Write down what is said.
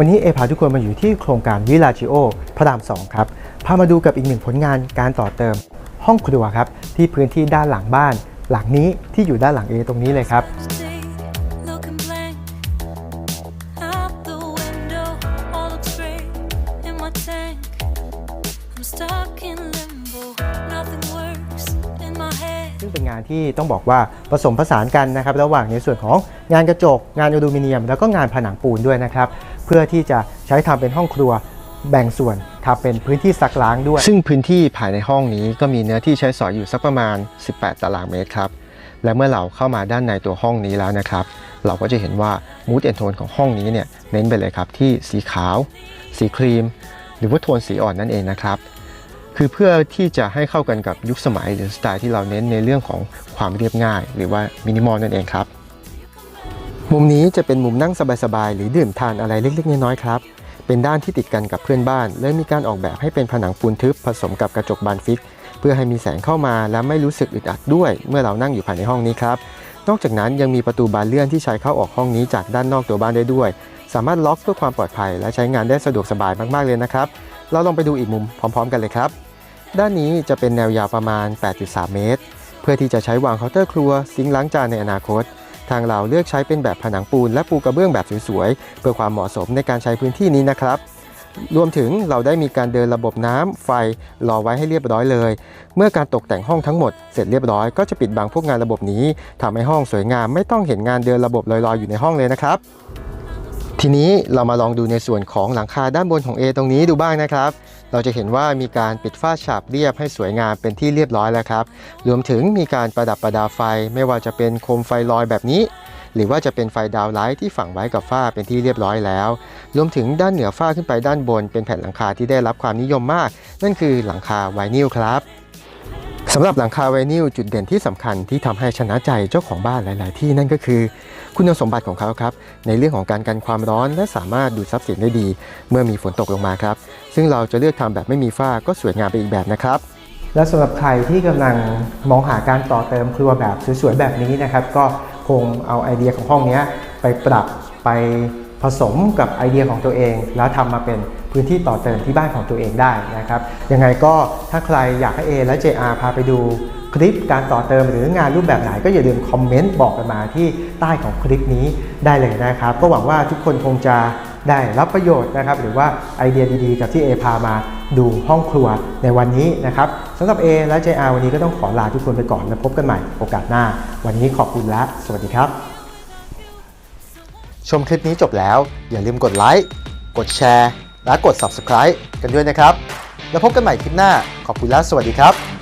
วันนี้เอพาทุกคนมาอยู่ที่โครงการวิลาจิโอพระรามสองครับ พามาดูกับอีกหนึ่งผลงานการต่อเติม ห้องครัวครับ ที่พื้นที่ด้านหลังบ้าน หลังนี้ที่อยู่ด้านหลังเอตรงนี้เลยครับ stuck in ซึ่งเป็นงานที่ต้องบอกว่าผสมผสานกันนะครับระหว่างในส่วนของงานกระจก งานอลูมิเนียม แล้วก็งานผนังปูนด้วยนะครับเพื่อที่จะใช้ทำเป็นห้องครัวแบ่งส่วนทำเป็นพื้นที่ซักล้างด้วย ซึ่งพื้นที่ภายในห้องนี้ก็มีเนื้อที่ใช้สอยอยู่สักประมาณ 18 ตารางเมตรครับและเมื่อเราเข้ามาด้านในตัวห้องนี้แล้วนะครับ เราก็จะเห็นว่ามูดแอนโทนของห้องนี้เนี่ยเน้นไปเลยครับที่สีขาว สีครีม หรือว่าโทนสีอ่อนนั่นเองนะครับ คือเพื่อที่จะให้เข้ากันกับยุคสมัยหรือสไตล์ที่เราเน้นในเรื่องของความเรียบง่าย หรือว่ามินิมอลนั่นเองครับ มุมนี้จะเป็นมุมนั่งสบายๆ หรือดื่มทานอะไรเล็กๆ น้อยๆครับ เป็นด้านที่ติดกันกับเพื่อนบ้าน และมีการออกแบบให้เป็นผนังปูนทึบผสมกับกระจกบานฟิก เพื่อให้มีแสงเข้ามาและไม่รู้สึกอึดอัดด้วย เมื่อเรานั่งอยู่ภายในห้องนี้ครับนอกจากนั้นยังมีประตูบานเลื่อนที่ใช้เข้าออกห้องนี้จากด้านนอกตัวบ้านได้ด้วย สามารถล็อกเพื่อความปลอดภัย และใช้งานได้สะดวกสบายมากๆเลยนะครับ เราลองไปดูอีกมุมพร้อม ๆ กันเลยครับ ด้านนี้จะเป็นแนวยาวประมาณ 8.3 เมตร เพื่อที่จะใช้วางเคาน์เตอร์ครัว ซิงค์ล้างจานในอนาคต ทางเราเลือกใช้เป็นแบบผนังปูนและปูกระเบื้องแบบสวยๆ เพื่อความเหมาะสมในการใช้พื้นที่นี้นะครับ รวมถึงเราได้มีการเดินระบบน้ำไฟรอไว้ให้เรียบร้อยเลย เมื่อการตกแต่งห้องทั้งหมดเสร็จเรียบร้อยก็จะปิดบังพวกงานระบบนี้ทำให้ห้องสวยงามไม่ต้องเห็นงานเดินระบบลอยๆอยู่ในห้องเลยนะครับทีนี้เรามาลองดูในส่วนของหลังคาด้านบนของ A ตรงนี้ดูบ้างนะครับ เราจะเห็นว่ามีการปิดฝ้าฉาบเรียบให้สวยงามเป็นที่เรียบร้อยแล้วครับ รวมถึงมีการประดับประดาไฟ ไม่ว่าจะเป็นโคมไฟลอยแบบนี้ หรือว่าจะเป็นไฟดาวไลท์ที่ฝังไว้กับฝ้าเป็นที่เรียบร้อยแล้ว รวมถึงด้านเหนือฝ้าขึ้นไปด้านบน เป็นแผ่นหลังคาที่ได้รับความนิยมมาก นั่นคือหลังคาไวนิลครับำหรับหลังคาไวนิลจุดเด่นที่สำคัญที่ทำให้ชนะใจเจ้าของบ้านหลาย ๆ ที่นั่นก็คือ คุณสมบัติของเขาครับ ในเรื่องของการกันความร้อนและสามารถดูดซับเสียงได้ดี เมื่อมีฝนตกลงมาครับ ซึ่งเราจะเลือกทำแบบไม่มีฝ้าก็สวยงามไปอีกแบบนะครับ และสำหรับใครที่กำลังมองหาการต่อเติมครัวแบบสวย ๆ แบบนี้นะครับ ก็คงเอาไอเดียของห้องนี้ไปปรับไป ผสมกับไอเดียของตัวเอง แล้วทำมาเป็นพื้นที่ต่อเติมที่บ้านของตัวเองได้นะครับยังไงก็ถ้าใครอยากให้ A และ JR พาไปดูคลิปการต่อเติมหรืองานรูปแบบไหนก็อย่าลืมคอมเมนต์บอกกันมาที่ใต้ของคลิปนี้ได้เลยนะครับ ก็หวังว่าทุกคนคงจะได้รับประโยชน์นะครับ หรือว่าไอเดียดีๆ กับที่ A พามาดูห้องครัวในวันนี้นะครับสำหรับ A และ JR วันนี้ก็ต้องขอลาทุกคนไปก่อนแล้วพบกันใหม่โอกาสหน้า วันนี้ขอบคุณและ สวัสดีครับ ชมคลิปนี้จบแล้ว อย่าลืมกดไลค์กดแชร์ และกด Subscribe กันด้วยนะครับ แล้วพบกันใหม่คลิปหน้าขอบคุณและสวัสดีครับ